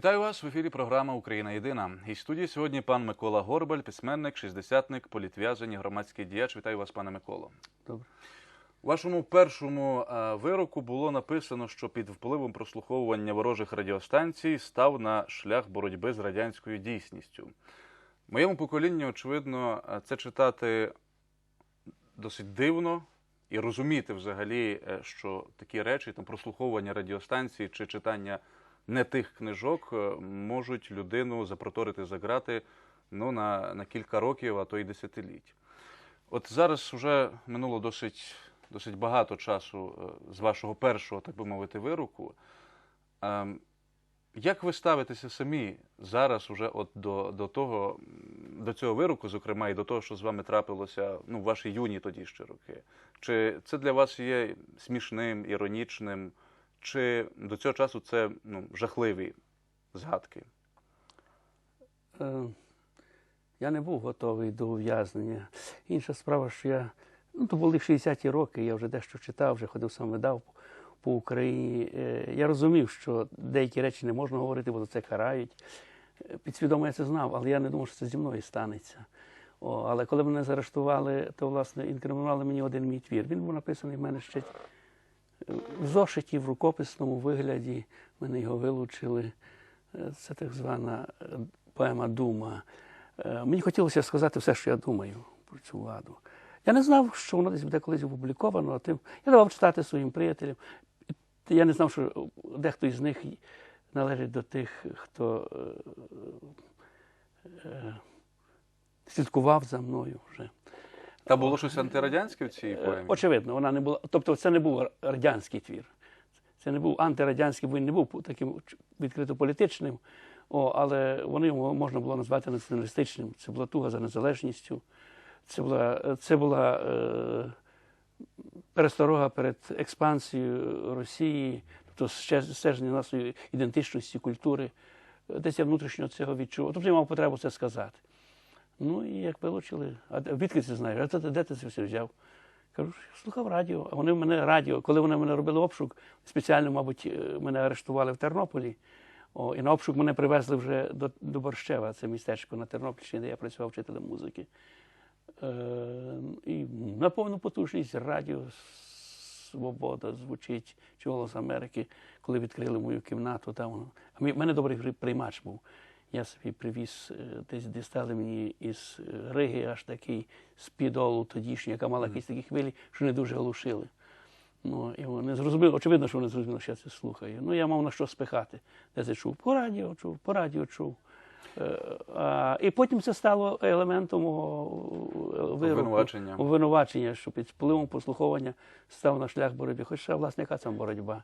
Вітаю вас в ефірі. Програма Україна Єдина. І студії сьогодні пан Микола Горбаль, письменник, шістдесятник, політв'язень, громадський діяч. Вітаю вас, пане Миколо. Добре. У вашому першому е, вироку було написано, що під впливом прослуховування ворожих радіостанцій став на шлях боротьби з радянською дійсністю. Моєму поколінню, очевидно, е, це читати досить дивно і розуміти взагалі, е, що такі речі, там прослуховування радіостанцій чи читання не тих книжок е, можуть людину запроторити за грати ну, на, на кілька років, а то й десятиліть. От зараз вже минуло досить, досить багато часу е, з вашого першого, так би мовити, вироку. Ем, Як ви ставитеся самі зараз уже от до, до того, до цього вироку, зокрема, і до того, що з вами трапилося ну, в ваші юні тоді ще роки? Чи це для вас є смішним, іронічним, чи до цього часу це ну, жахливі згадки? Е, Я не був готовий до ув'язнення. Інша справа, що я. Ну, то були 60-ті роки, я вже дещо читав, вже ходив сам видав по, по Україні. Е, Я розумів, що деякі речі не можна говорити, бо за це карають. Е, Підсвідомо я це знав, але я не думав, що це зі мною станеться. О, але коли мене заарештували, то власне інкримінували мені один мій твір. Він був написаний в мене ще в зошиті, в рукописному вигляді. Мене його вилучили. Е, Це так звана е, поема Дума. Е, Мені хотілося сказати все, що я думаю про цю владу. Я не знав, що воно десь буде колись опубліковано, а тим я давав читати своїм приятелям. Я не знав, що дехто із них належить до тих, хто е, е, слідкував за мною вже. Та було щось антирадянське в цій Е, поемі? Очевидно, вона не була. Тобто, це не був радянський твір. Це не був антирадянський, бо він не був таким відкрито політичним, о, але вони його можна було назвати націоналістичним. Це була туга за незалежністю, це була, це була е, пересторога перед експансією Росії, тобто стеження нашої ідентичності, культури. Десь я внутрішньо цього відчув. Тобто я мав потребу це сказати. Ну і як вилучили, а звідки ти знаєш? А ти, де ти це все взяв? Кажу, слухав радіо, а вони в мене радіо. Коли вони мене робили обшук, спеціально, мабуть, е, мене арештували в Тернополі. О, і на обшук мене привезли вже до, до Борщева, це містечко на Тернопільщині, де я працював вчителем музики. Е, і на повну потужність радіо Свобода звучить чи голос Америки, коли відкрили мою кімнату. Там. А в мене добрий приймач був. Я собі привіз, е, десь дістали мені із е, Риги аж такий з-підолу тодішній, яка мала якісь такі хвилі, що не дуже глушили. Ну, і вони зрозуміли, очевидно, що вони зрозуміли, що я це слухаю. Ну, я мав на що спихати. Де це чув? По радіо чув, по радіо чув. Е, а, і потім це стало елементом мого вироку, Обвинувачення. обвинувачення, що під впливом послуховування став на шлях боротьби. Хоча, власне, яка це боротьба?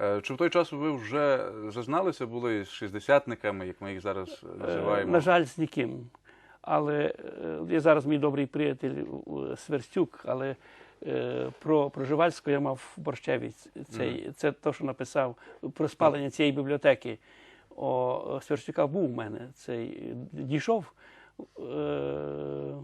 Е, Чи в той час ви вже зазналися були з шістдесятниками, як ми їх зараз Е, називаємо? На жаль, з ніким. Але е, є зараз мій добрий приятель е, Сверстюк, але е, про Проживальського я мав в Борщеві. Цей, Це те, що написав про спалення цієї бібліотеки. О, Сверстюка був у мене. Цей дійшов. Е,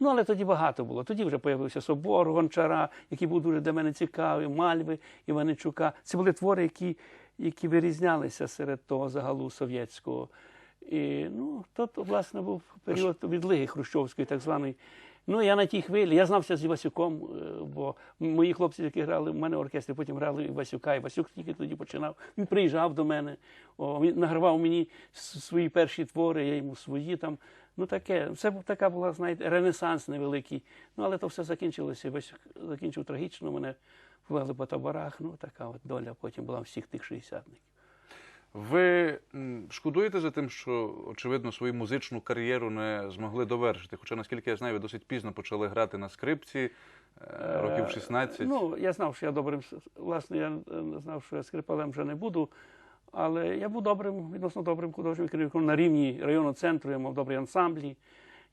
Ну, але тоді багато було. Тоді вже з'явився собор Гончара, який був дуже для мене цікавий, Мальви Іваничука. Це були твори, які, які вирізнялися серед того загалу совєтського. І ну, то, то, власне, був період відлиги Хрущовської, так званої. Ну, я на тій хвилі, я знався з Івасюком, е, бо мої хлопці, які грали в мене в оркестрі, потім грали Івасюка. Івасюк тільки тоді починав. Він приїжджав до мене, о, він награвав мені свої перші твори, я йому свої там. Ну, таке, це бу- така була, знаєте, ренесанс невеликий. Ну, але то все закінчилося. Івасюк закінчив трагічно, мене повели по таборах. Ну, така от доля потім була всіх тих шістдесятників. Ви шкодуєте за тим, що, очевидно, свою музичну кар'єру не змогли довершити? Хоча, наскільки я знаю, ви досить пізно почали грати на скрипці, е, років 16. Ну, я знав, що я добрим, власне, я е, знав, що я скрипалем вже не буду. Але я був добрим, відносно добрим художнім керівником на рівні районного центру. Я мав добрі ансамблі,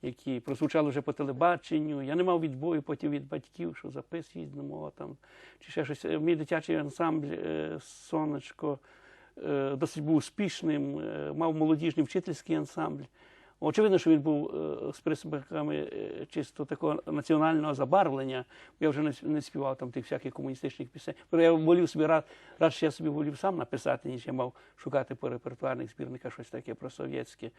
які прозвучали вже по телебаченню. Я не мав відбою потім від батьків, що запис їздимо там, чи ще щось. Мій дитячий ансамбль е, Сонечко е, досить був успішним, е, мав молодіжний вчительський ансамбль. Очевидно, що він був е, з приспаками е, чисто такого національного забарвлення. Я вже не, співав там тих всяких комуністичних пісень. Я волів собі рад, радше я собі волів сам написати, ніж я мав шукати по репертуарних збірниках щось таке просовєтське.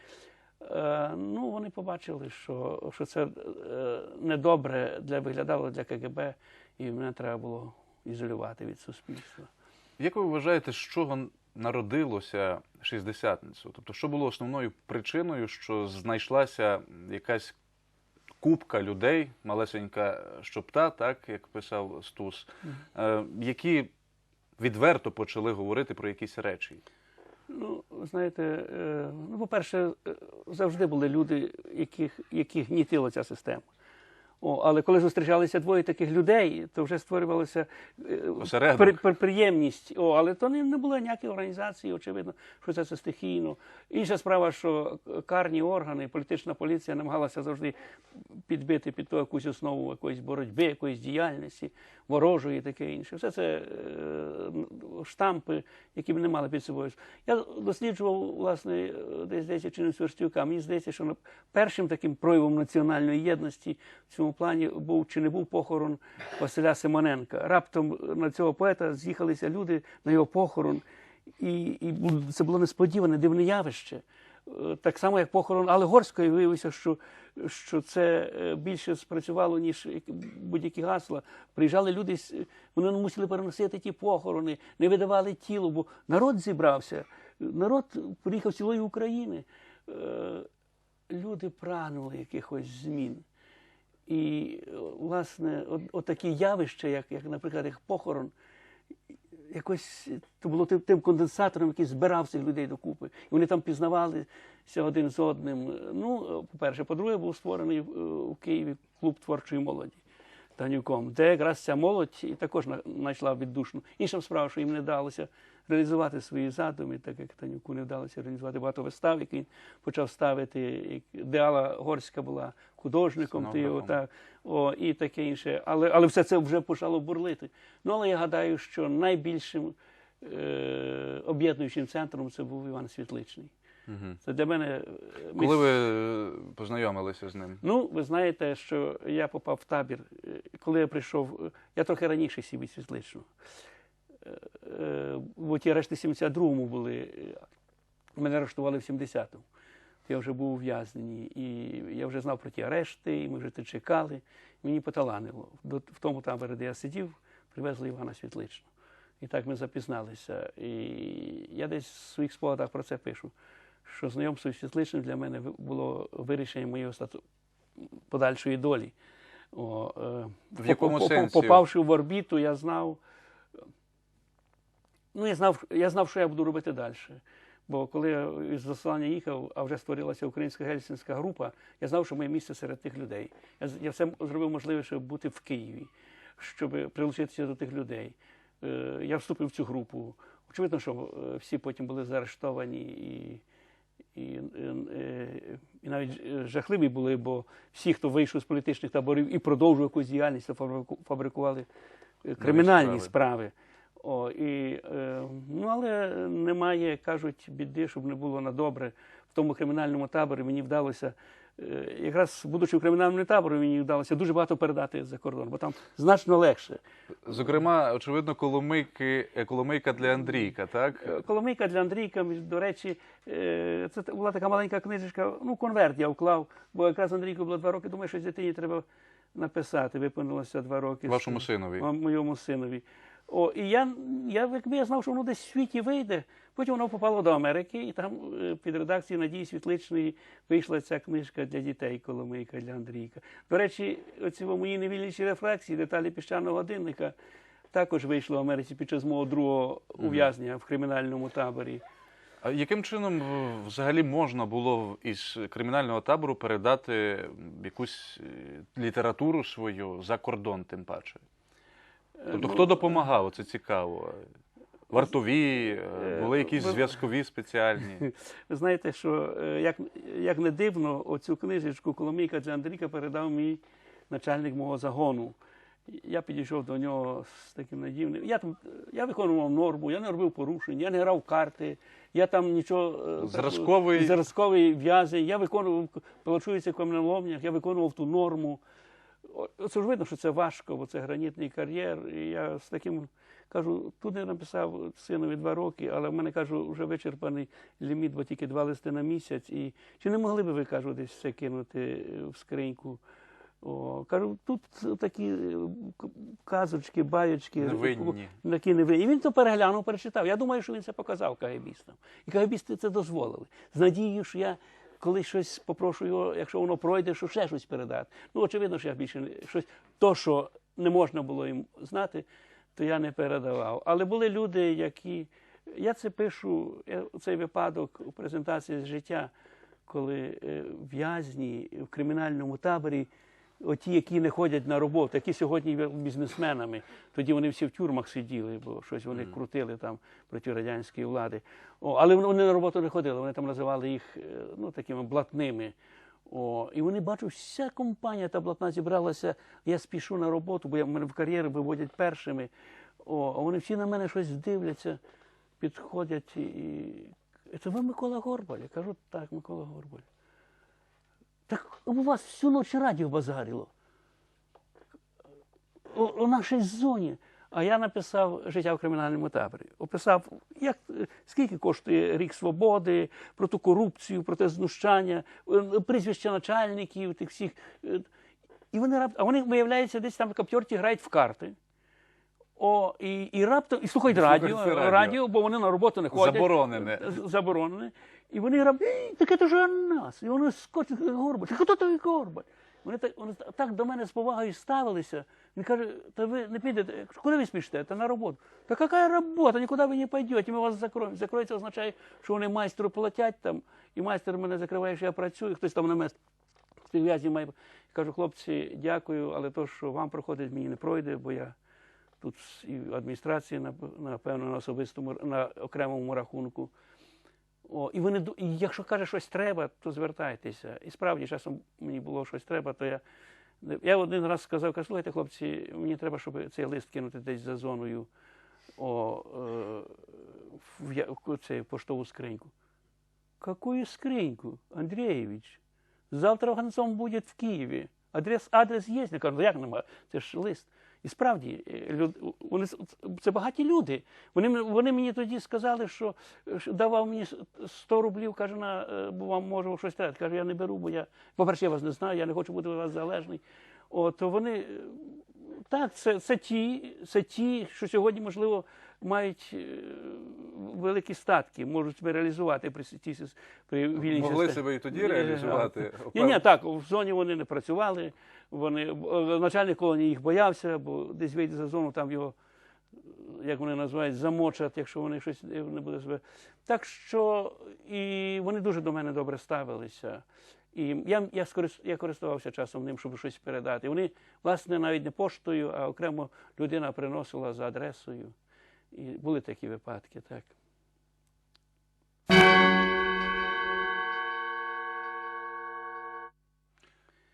Е, ну, вони побачили, що, що це е, недобре для виглядало для КГБ, і мене треба було ізолювати від суспільства. Як ви вважаєте, з чого народилося шістдесятницю? Тобто, що було основною причиною, що знайшлася якась купка людей, малесенька щопта, так як писав Стус, е, які відверто почали говорити про якісь речі? Ну, знаєте, е, ну, по-перше, е, завжди були люди, яких, яких гнітила ця система. О, але коли зустрічалися двоє таких людей, то вже створювалася е, при- при- приємність. О, але то не, не було ніякої організації, очевидно, що це, це стихійно. Інша справа, що карні органи, політична поліція намагалася завжди підбити під ту якусь основу якоїсь боротьби, якоїсь діяльності, ворожої і таке інше. Все це е, штампи, які б не мали під собою. Я досліджував, власне, десь здається, чи Сверстюка. Мені здається, що першим таким проявом національної єдності в цьому плані був чи не був похорон Василя Симоненка. Раптом на цього поета з'їхалися люди на його похорон, і, і це було несподіване, дивне явище. Е, Так само, як похорон Алегорської, виявилося, що, що це е, більше спрацювало, ніж будь-які гасла. Приїжджали люди, вони мусили переносити ті похорони, не видавали тіло, бо народ зібрався. Народ приїхав цілої України. Е, Люди прагнули якихось змін. І, е, власне, от, от такі явища, як, як, наприклад, як похорон, якось то було тим, тим конденсатором, який збирав цих людей докупи. І вони там пізнавалися один з одним. Ну, по-перше, по-друге, був створений в у Києві клуб творчої молоді Танюком, де якраз ця молодь і також знайшла віддушну. Інша справа, що їм не вдалося реалізувати свої задуми, так як Танюку не вдалося реалізувати багато вистав, які він почав ставити, як- де Алла Горська була художником, ти його так, о, і таке інше. Але, але все це вже почало бурлити. Ну, але я гадаю, що найбільшим е, об'єднуючим центром це був Іван Світличний. Угу. Це для мене е, Коли ви е, познайомилися з ним? Ну, ви знаєте, що я попав в табір, е, коли я прийшов, я трохи раніше сів від Світличного. Е, Бо ті решти в 72-му були, мене арештували в 70-му. Я вже був ув'язнений, і я вже знав про ті арешти, і ми вже тут чекали. Мені поталанило. В тому таборі, де я сидів, привезли Івана Світличного. І так ми запізналися. І я десь в своїх спогадах про це пишу, що знайомство з Світличним для мене було вирішенням моєї стату подальшої долі. О, е, В якому по- по- сенсі? Попавши в орбіту, я знав. Ну, я знав, я знав, що я буду робити далі. Бо коли я із заслання їхав, а вже створилася українська гельсінська група, я знав, що моє місце серед тих людей. Я, я все зробив можливе, щоб бути в Києві, щоб прилучитися до тих людей. Е, я вступив в цю групу. Очевидно, що е, всі потім були заарештовані і, і, і, і навіть жахливі були, бо всі, хто вийшов з політичних таборів і продовжував якусь діяльність, то фабрикували е, кримінальні справи. справи. О, і, е, ну, але немає, кажуть, біди, щоб не було на добре. В тому кримінальному таборі мені вдалося, якраз будучи в кримінальному таборі, мені вдалося дуже багато передати за кордон, бо там значно легше. Зокрема, очевидно, коломийки, е, коломийка для Андрійка, так? Е, Коломийка для Андрійка, до речі, е, це була така маленька книжечка, ну, конверт я вклав, бо якраз Андрійку було два роки, думаю, що дитині треба написати. Виповнилося два роки. Вашому синові. Моєму синові. О, і я, я, якби я знав, що воно десь в світі вийде, потім воно попало до Америки, і там е, під редакцією Надії Світличної вийшла ця книжка для дітей Коломийка для Андрійка. До речі, оці мої невільніші рефлексії, деталі піщаного годинника, також вийшло в Америці під час мого другого ув'язнення в кримінальному таборі. А яким чином взагалі можна було із кримінального табору передати якусь е, літературу свою за кордон, тим паче? Тобто, ну, хто допомагав? Це цікаво. Вартові, е, були якісь зв'язкові спеціальні. Ви знаєте, що е, як, як не дивно, оцю книжечку Коломійка для Андрійка передав мій начальник мого загону. Я підійшов до нього з таким надівним. Я там я виконував норму, я не робив порушень, я не грав карти, я там нічого е, Зразковий- зразковий в'язень, я виконував, пилочується в каменоломнях, я виконував ту норму. Це ж видно, що це важко, бо це гранітний кар'єр. І я з таким кажу, тут я написав синові два роки, але в мене кажу, вже вичерпаний ліміт, бо тільки два листи на місяць. І чи не могли би ви кажу, десь це кинути е, в скриньку? О, кажу, тут такі е, казочки, байочки, Невинні. такі невинні. І він то переглянув, перечитав. Я думаю, що він це показав КГБістам. І КГБісти це дозволили. З надією, що я коли щось попрошу його, якщо воно пройде, що ще щось передати. Ну, очевидно, що я більше не щось, то, що не можна було їм знати, то я не передавав. Але були люди, які. Я це пишу, я, цей випадок у презентації з життя, коли е, в'язні в кримінальному таборі, оті, які не ходять на роботу, які сьогодні є бізнесменами, тоді вони всі в тюрмах сиділи, бо щось вони крутили там проти радянської влади. О, але вони- на роботу не ходили, вони там називали їх е, ну, такими блатними. О, і вони бачу, вся компанія та блатна зібралася. Я спішу на роботу, бо я в мене в кар'єру виводять першими. О, а вони всі на мене щось дивляться, підходять і це ви Микола Горбаль? Я кажу, так, Микола Горбаль. Так у вас всю ніч радіо базарило. У, у нашій зоні. А я написав життя в кримінальному таборі. Описав, як, скільки коштує рік свободи, про ту корупцію, про те знущання, е, прізвища начальників, тих всіх. Е, І вони. А вони, виявляється, десь там в каптьорті грають в карти. О, і, і раптом, і слухають радіо, радіо. радіо, бо вони на роботу не ходять. Заборонене. Заборонене. І вони раптом, таке то ж нас. І вони скочать Горбаль. Хто той Горбаль? Вони так, вони так до мене з повагою ставилися. Він каже, та ви не підете, куди ви спішите? Та на роботу. Та яка робота? Нікуди ви не пойдете, ми вас закроємо. Закроється означає, що вони майстру платять там, і майстер мене закриває, що я працюю, хтось там на мене співв'язі має. Кажу, хлопці, дякую, але то, що вам проходить, мені не пройде, бо я тут і в адміністрації, напевно, на особистому на окремому рахунку. О, і вони і якщо каже щось треба, то звертайтеся. І справді часом мені було щось треба, то я. Я один раз сказав, кажу, слухайте, хлопці, мені треба, щоб цей лист кинути десь за зоною о, е, в, я- в цей поштову скриньку. Какую скриньку, Андрійович? Завтра гонцом буде в Києві. Адрес, адрес є. Я кажу, «Ну, як нема? Це ж лист. І справді, е, вони, це багаті люди. Вони, вони мені тоді сказали, що, давав мені с- 100 рублів, каже, на, е, бо вам може щось треба. Каже, я не беру, бо я, по-перше, я вас не знаю, я не хочу бути від вас залежний. О, то вони, е, так, це, це, ті, це ті, що сьогодні, можливо, мають е, великі статки, можуть себе реалізувати при, при вільній Могли себе і тоді Е, реалізувати. ні, ні, так, в зоні вони не працювали. Вони, е, начальник колонії їх боявся, бо десь вийде за зону, там його, е, як вони називають, замочать, якщо вони щось не буде себе. Так що і вони дуже до мене добре ставилися. І я, я, скорис- я користувався часом ним, щоб щось передати. Вони, власне, навіть не поштою, а окремо людина приносила за адресою. І були такі випадки, так.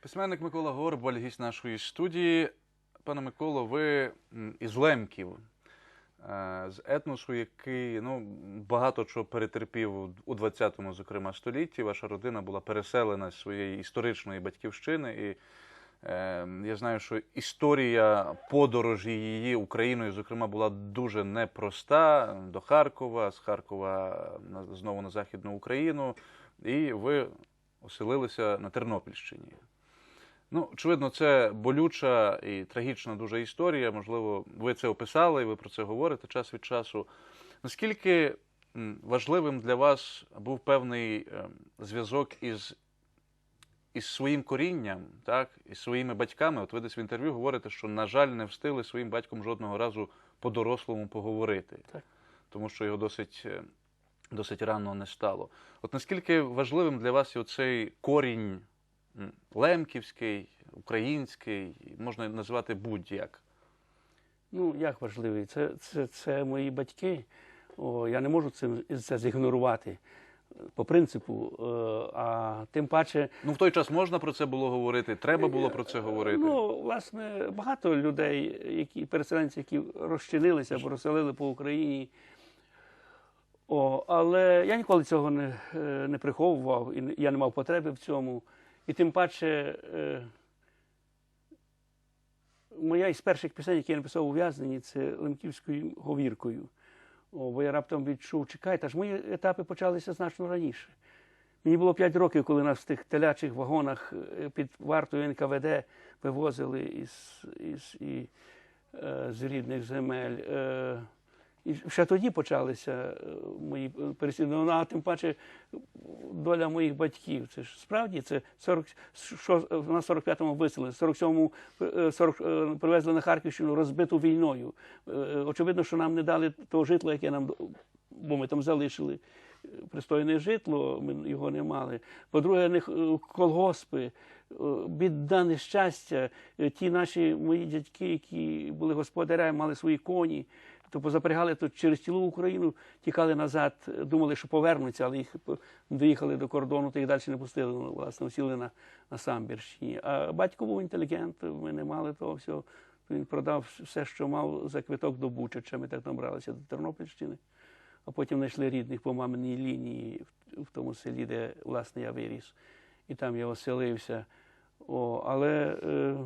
Письменник Микола Горбаль, гість нашої студії. Пане Миколо, ви із Лемків, е, з етносу, який ну, багато чого перетерпів у 20-му, зокрема, столітті. Ваша родина була переселена з своєї історичної батьківщини. І я знаю, що історія подорожі її Україною, зокрема, була дуже непроста до Харкова, з Харкова знову на Західну Україну. І ви оселилися на Тернопільщині. Ну, очевидно, це болюча і трагічна дуже історія. Можливо, ви це описали, і ви про це говорите час від часу. Наскільки важливим для вас був певний ем, зв'язок із, із своїм корінням, так, із своїми батьками? От ви десь в інтерв'ю говорите, що, на жаль, не встигли своїм батьком жодного разу по-дорослому поговорити, Так. тому що його досить, е, досить рано не стало. От наскільки важливим для вас є оцей корінь лемківський, український, можна назвати будь-як? Ну, як важливий? Це, це, це мої батьки. О, я не можу це, це зігнорувати. По принципу. Е, а тим паче, Ну, в той час можна про це було говорити, треба було про це говорити. Ну, власне, багато людей, які переселенці, які розчинилися або розселили по Україні. О, але я ніколи цього не, е, не приховував, і я не мав потреби в цьому. І тим паче, е, моя із перших пісень, які я написав у в'язненні, це Лемківською говіркою. О, бо я раптом відчув, чекайте, аж мої етапи почалися значно раніше. Мені було 5 років, коли нас в тих телячих вагонах е, під вартою НКВД вивозили із, із, і, е, з рідних земель. Е, і ще тоді почалися е, мої переслідування, а тим паче доля моїх батьків. Це ж справді це 40, що, на 45-му виселили, 47-му е, 40, е, привезли на Харківщину розбиту війною. Е, Очевидно, що нам не дали того житла, яке нам, бо ми там залишили пристойне житло, ми його не мали. По-друге, не колгоспи, е, біда, нещастя. Е, Ті наші мої дядьки, які були господарями, мали свої коні, то позапрягали тут через цілу Україну, тікали назад, думали, що повернуться, але їх доїхали до кордону, то їх далі не пустили. Ну, Власне, сіли на, на Самбірщині. А батько був інтелігент, ми не мали того всього. Він продав все, що мав за квиток до Бучача. Ми так набралися до Тернопільщини а потім знайшли рідних по маминій лінії в тому селі, де власне я виріс. І там я оселився. О, але, е,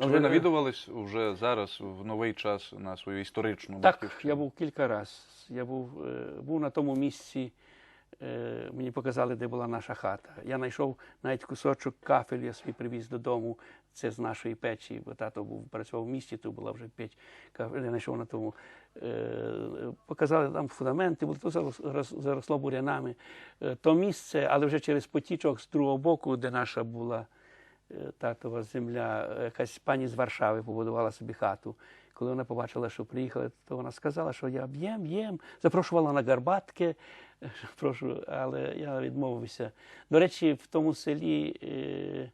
Чи ви навідувались вже зараз в новий час на свою історичну Так, батьківщину? я був кілька разів. Я був, е, був на тому місці, е, мені показали, де була наша хата. Я знайшов навіть кусочок кафель, я свій привіз додому. Це з нашої печі, бо тато був працював в місті, то була вже печ. Кафель я знайшов на тому. Е, показали там фундаменти, було то заросло бурянами. То місце, але вже через потічок з другого боку, де наша була татова земля, е, якась пані з Варшави побудувала собі хату. Коли вона побачила, що приїхали, то вона сказала, що я б'єм, б'єм, запрошувала на гарбатки, е, прошу, але я відмовився. До речі, в тому селі е,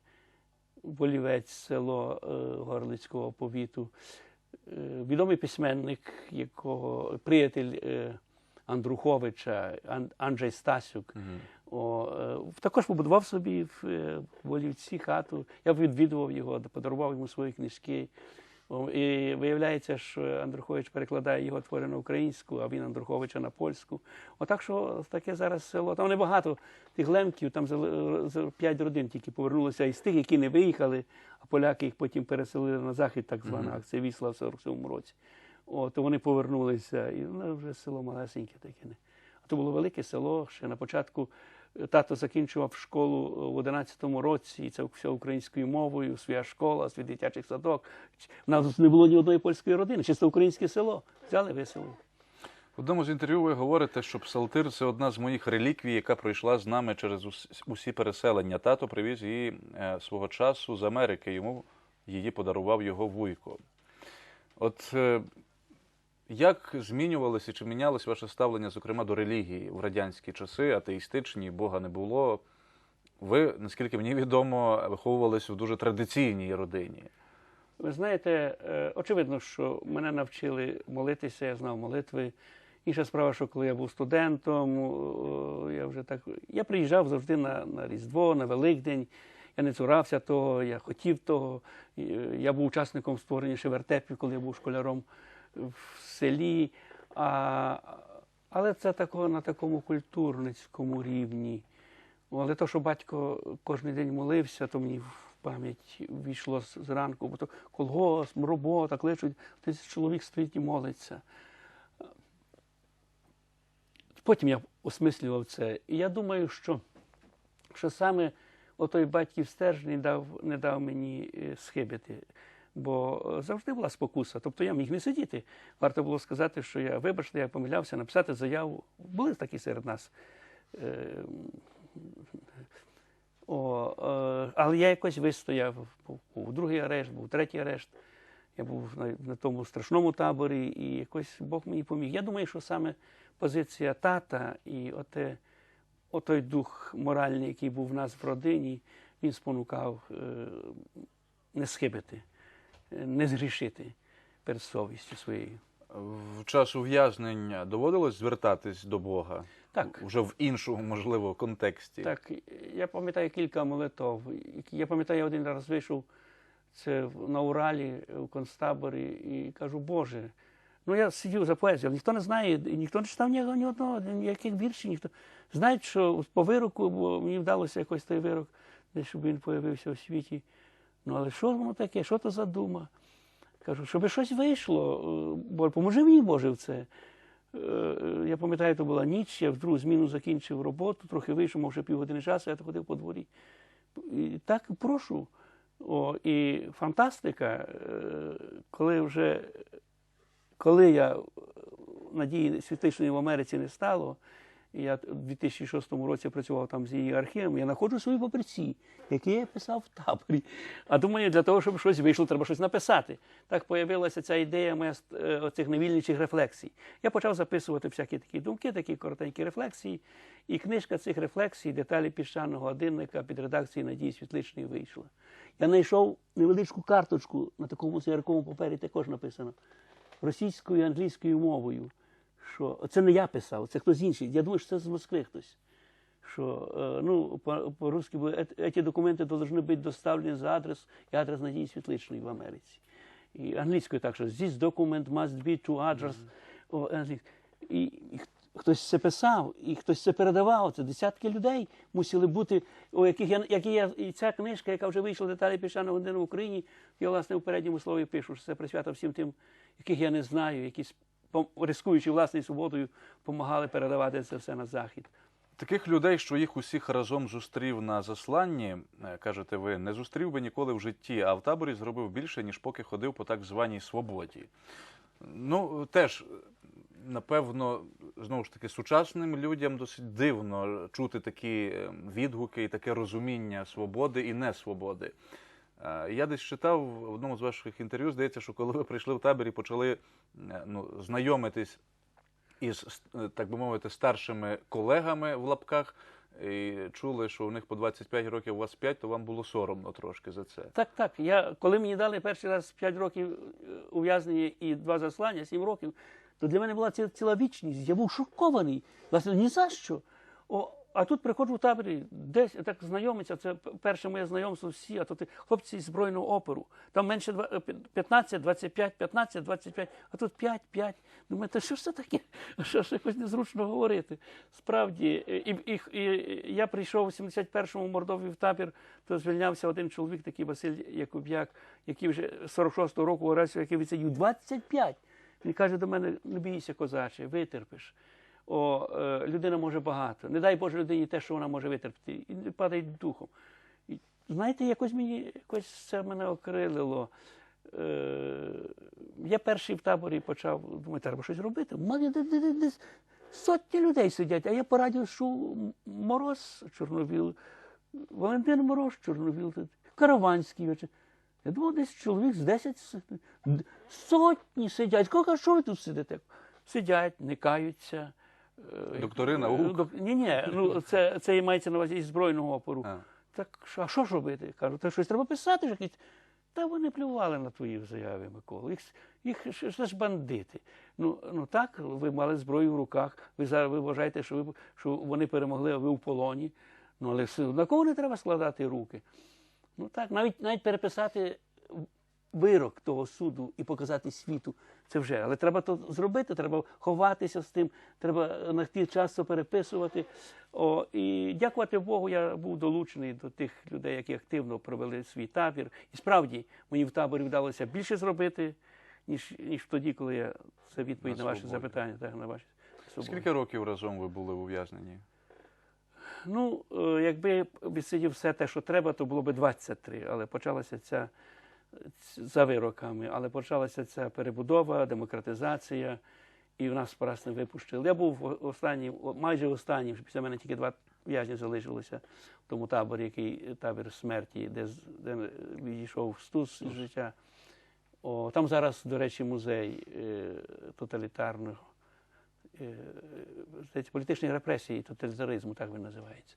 Болівець, село е, Горлицького повіту, е, відомий письменник, якого приятель е, Андруховича, Анджей Стасюк, Мгм. О, е, також побудував собі в е, в Болівці хату. Я відвідував його, подарував йому свої книжки. О, І виявляється, що Андрухович перекладає його твори на українську, а він Андруховича на польську. Отак що таке зараз село. Там небагато тих лемків, там п'ять родин тільки повернулося із тих, які не виїхали, а поляки їх потім переселили на захід, так звана акція Вісла в 47-му році. О, то вони повернулися, і ну, вже село малесеньке таке. Не. То було велике село. Ще на початку е, тато закінчував школу е, в 11-му році, і це все українською мовою, своя школа, свій дитячий садок. У нас не було ні одної польської родини, чисто українське село. Взяли весело. В одному з інтерв'ю ви говорите, що псалтир це одна з моїх реліквій, яка пройшла з нами через усі переселення. Тато привіз її е, свого часу з Америки. Йому її подарував його вуйко. От як змінювалося чи мінялось ваше ставлення, зокрема, до релігії в радянські часи, атеїстичні, Бога не було. Ви, наскільки мені відомо, виховувалися в дуже традиційній родині. Ви знаєте, е, очевидно, що мене навчили молитися, я знав молитви. Інша справа, що коли я був студентом, я вже так. Я приїжджав завжди на, на Різдво, на Великдень. Я не цурався того, я хотів того. Е, Я був учасником створення ще вертепів, коли я був школяром в селі. А, але це такого на такому культурницькому рівні. Але то, що батько кожен день молився, то мені в пам'ять війшло зранку, бо то колгосп, робота, кличуть, тисяч чоловік стоїть і молиться. Потім я осмислював це. І я думаю, що, що саме отой батьків стержень дав, не дав мені е, схибити. Бо е, завжди була спокуса. Тобто я міг не сидіти. Варто було сказати, що я, вибачте, я помилявся, написати заяву. Були такі серед нас. Е, О, е, але я якось вистояв. Був, другий арешт, був третій арешт. Я був на, на тому страшному таборі, і якось Бог мені поміг. Я думаю, що саме позиція тата і оте, отой дух моральний, який був в нас в родині, він спонукав е, не схибити, не згрішити перед совістю своєю. В час ув'язнення доводилось звертатись до Бога? Так. вже в іншому, можливо, контексті. Так, я пам'ятаю кілька молитов. Я пам'ятаю, я один раз вийшов це на Уралі в концтаборі і кажу, Боже. Ну я сидів за поезію, ніхто не знає, ніхто не читав ні, ні одного, ніяких віршів, ніхто. Знають, що по вироку, бо мені вдалося якось той вирок, щоб він появився у світі. Ну але що воно таке? Що то за дума? Кажу, щоб щось вийшло, е, бо поможи мені, Боже, в це. Е, е, Я пам'ятаю, то була ніч, я в другу зміну закінчив роботу, трохи вийшов, може півгодини часу, я так ходив по дворі. І так прошу. О, і фантастика, коли вже коли я надії світличної в Америці не стало, я в 2006 році працював там з її архівом, я знаходжу свої папірці, які я писав в таборі. А думаю, для того, щоб щось вийшло, треба щось написати. Так появилася ця ідея моя е, оцих невільничих рефлексій. Я почав записувати всякі такі думки, такі коротенькі рефлексії. І книжка цих рефлексій, деталі піщаного годинника під редакцією Надії Світличної вийшла. Я знайшов невеличку карточку на такому яркому папері, також написано російською і англійською мовою. Що це не я писав, це хтось інший. Я думаю, що це з Москви хтось. Що е, ну, по- по-русски бо ці документи повинні бути доставлені за адрес і адрес Надії Світличної в Америці. І англійською так, що this document must be to address. О, англій- і, і хтось це писав, і хтось це передавав. Це десятки людей мусили бути, у яких я, які я, і ця книжка, яка вже вийшла деталі піщаного години в Україні, я власне у передньому слові пишу, що це присвято всім тим, яких я не знаю, які с- пом- рискуючи власною свободою, допомагали передавати це все на захід. Таких людей, що їх усіх разом зустрів на засланні, е, кажете ви, не зустрів би ніколи в житті, а в таборі зробив більше, ніж поки ходив по так званій свободі. Ну, теж, напевно, знову ж таки, сучасним людям досить дивно чути такі е, відгуки і таке розуміння свободи і несвободи. Е, Я десь читав в одному з ваших інтерв'ю, здається, що коли ви прийшли в табір і почали е, ну, знайомитись із, е, так би мовити, старшими колегами в лапках, і чули, що у них по 25 років, у вас 5, то вам було соромно трошки за це. Так, так. Я, коли мені дали перший раз 5 років ув'язнення і два заслання, 7 років, то для мене була ці- ціла вічність. Я був шокований. Власне, ні за що. А тут приходжу в таборі, десь так знайомиться, це перше моє знайомство всі, а тут і хлопці з збройного опору. Там менше два- е, пі- 15, 25, 15, 25, а тут 5, 5. Думаю, та що ж це таке? Що ж якось незручно говорити? Справді, е, і, і, і я прийшов у 71-му Мордові в табір, то звільнявся один чоловік, такий Василь Якуб'як, який вже 46-го року який відсидів 25. Він каже до мене: не бійся, козаче, витерпиш. О, е, людина може багато. Не дай Боже людині те, що вона може витерпіти, і не падай духом. І, знаєте, якось мені якось це мене окрилило. Е, я перший в таборі почав думаю, треба щось робити. У мене сотні людей сидять, а я по радіо чув Мороз Чорновіл, Валентин Мороз Чорновіл, Караванський. Я думав, десь чоловік з 10 сотні сидять. Кажу, що ви тут сидите? Сидять, не каються. Е, Доктори наук. Док- Ні, ні, ну це, це і мається на увазі із збройного опору. А. Так а що ж робити? Кажу, та щось треба писати ж якісь. Та вони плювали на твої заяви, Микола. Їх, їх це ж бандити. Ну, ну так, ви мали зброю в руках. Ви зараз ви вважаєте, що, ви, що вони перемогли, а ви в полоні. Ну, але на кого не треба складати руки? Ну так, навіть, навіть переписати вирок того суду і показати світу. Це вже. Але треба то зробити, треба ховатися з тим, треба на ті часто переписувати. О, і дякувати Богу, я був долучений до тих людей, які активно провели свій табір. І справді мені в таборі вдалося більше зробити, ніж, ніж тоді, коли я це відповідь На на, ваші запитання. Так, на ваші свободи. Скільки років разом ви були в ув'язненні? Ну, е, якби відсидів все те, що треба, то було б 23, але почалася ця за вироками, але почалася ця перебудова, демократизація, і в нас раз не випустили. Я був останній, майже останній, після мене тільки два в'язні залишилося в тому таборі, який табір смерті, де, де відійшов стус з життя. О, там зараз, до речі, музей е, тоталітарного е, здається, політичної репресії, тоталітаризму, так він називається.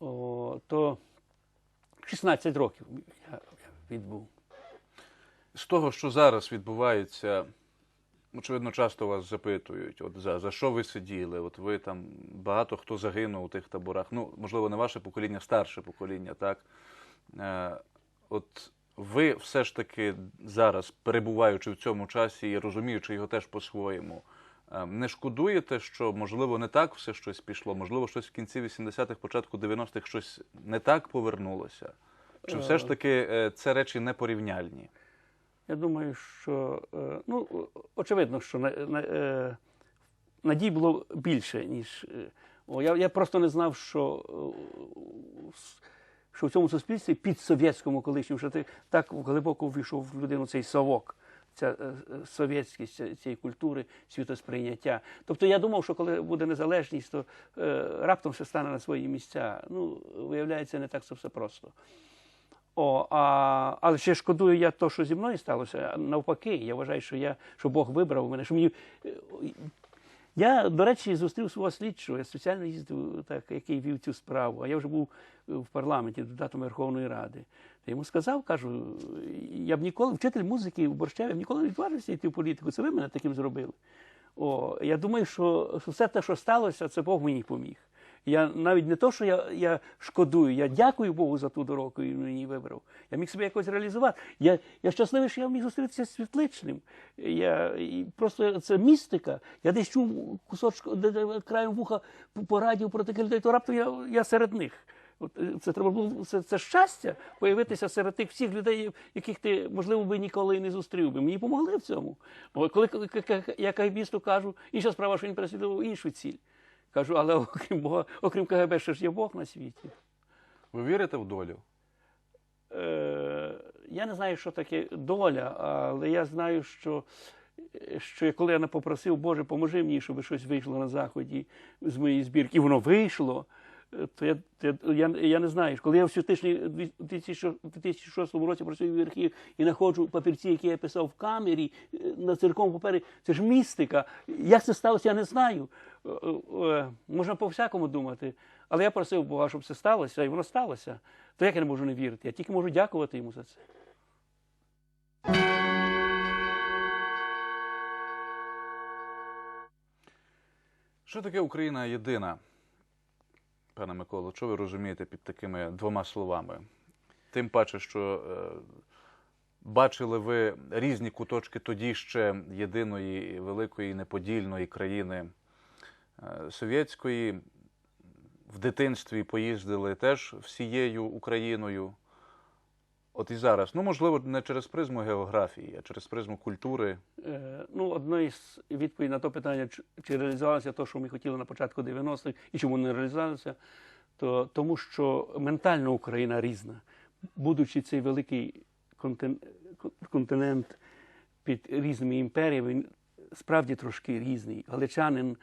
О, то 16 років я відбув. З того, що зараз відбувається очевидно, часто вас запитують, от за, за що ви сиділи? От ви там багато хто загинув у тих таборах. Ну, можливо, не ваше покоління, старше покоління, так? Е, от ви все ж таки зараз, перебуваючи в цьому часі і розуміючи його теж по-своєму, е, не шкодуєте, що можливо не так все щось пішло, можливо, щось в кінці 80-х, початку 90-х щось не так повернулося? Чи все ж таки е, це речі непорівняльні? Я думаю, що е, ну, очевидно, що на, на, е, надій було більше, ніж. е, я, я просто не знав, що, е, що в цьому суспільстві підсовєтському колишньому, що ти так глибоко ввійшов в людину цей совок. Ця е, е, совєтськість цієї культури, світосприйняття. Тобто я думав, що коли буде незалежність, то е, раптом все стане на свої місця. Ну, виявляється, не так це все просто. О, а, але ще шкодую я то, що зі мною сталося. Навпаки, я вважаю, що я що Бог вибрав мене. Що мені е, я, до речі, зустрів свого слідчого. Я спеціально їздив, так, який вів цю справу. А я вже був в парламенті депутатом Верховної Ради. Я йому сказав, кажу, я б ніколи, вчитель музики в Борщеві, я б ніколи не відважився йти в політику. Це ви мене таким зробили. О, я думаю, що все те, що сталося, це Бог мені поміг. Я навіть не то, що я, я шкодую, я дякую Богу за ту дорогу, він мені вибрав. Я міг себе якось реалізувати. Я, я щасливий, що я міг зустрітися з світличним. Я, і просто це містика. Я десь чув де, краєм вуха по, радіо про таких людей, то раптом я, я серед них. Е, це треба було це, це щастя появитися серед тих всіх людей, яких ти, можливо, би ніколи і не зустрів би. Мені допомогли в цьому. Бо коли к- к- к- я кагібісту кажу, інша справа, що він переслідував іншу ціль. Кажу, але окрім Бога, окрім КГБ, ще ж є Бог на світі. Ви вірите в долю? Е, я не знаю, що таке доля, але я знаю, що, що коли я не попросив, Боже, поможи мені, щоб щось вийшло на заході з моєї збірки, і воно вийшло. То я, то я, я не знаю, коли я в 2006 році працюю в архіві і знаходжу папірці, які я писав в камері е, на церковному папері, це ж містика. Як це сталося, я не знаю. Е, е, Можна по-всякому думати. Але я просив Бога, щоб це сталося, і воно сталося. То як я не можу не вірити? Я тільки можу дякувати йому за це. Що таке Україна єдина? Пане Миколо, що ви розумієте під такими двома словами? Тим паче, що е, бачили ви різні куточки тоді ще єдиної великої неподільної країни е, совєтської. В дитинстві поїздили теж всією Україною. От і зараз, ну можливо, не через призму географії, а через призму культури. Е, ну, одної з відповідей на то питання, чи, реалізувалося те, що ми хотіли на початку 90-х, і чому не реалізувалося, то тому що ментально Україна різна. Будучи цей великий контин- континент під різними імперіями, він справді трошки різний. Галичанин,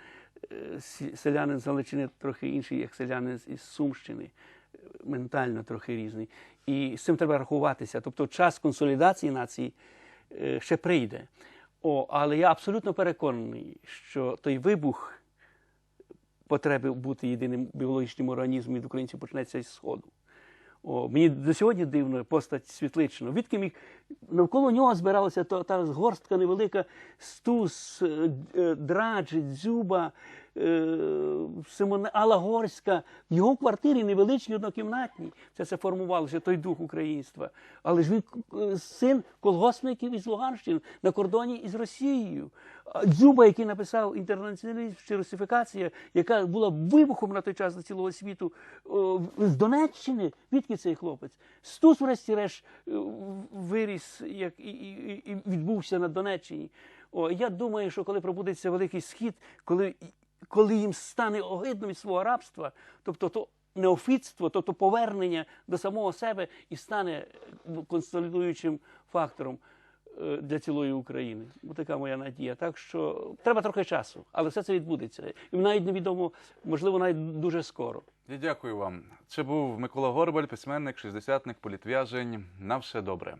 е, селянин з Галичини трохи інший, як селянин із Сумщини, ментально трохи різний. І з цим треба рахуватися. Тобто час консолідації нації е, ще прийде. О, але я абсолютно переконаний, що той вибух потреби бути єдиним біологічним організмом від українців почнеться із Сходу. О, мені до сьогодні дивно постать світлична. Відки міг навколо нього збиралася та, та горстка невелика Стус, е, е, Дзюба, е, Симон Алла Горська. В його квартирі невеличкі однокімнатні. Це все формувалося, той дух українства. Але ж він е, син колгоспників із Луганщини на кордоні із Росією. Дзюба, який написав інтернаціоналізм чи русифікація, яка була вибухом на той час для цілого світу з Донеччини. Відки цей хлопець? Стус, врешті-решт, е, виріс як і, і, і відбувся на Донеччині. О, я думаю, що коли пробудеться великий схід, коли, коли їм стане огидно від свого рабства, тобто то неофітство, тобто повернення до самого себе і стане е, консолідуючим фактором е, для цілої України. Ось така моя надія. Так що треба трохи часу, але все це відбудеться. І навіть невідомо, можливо, навіть дуже скоро. Я дякую вам. Це був Микола Горбаль, письменник, шістдесятник, політв'язень. На все добре.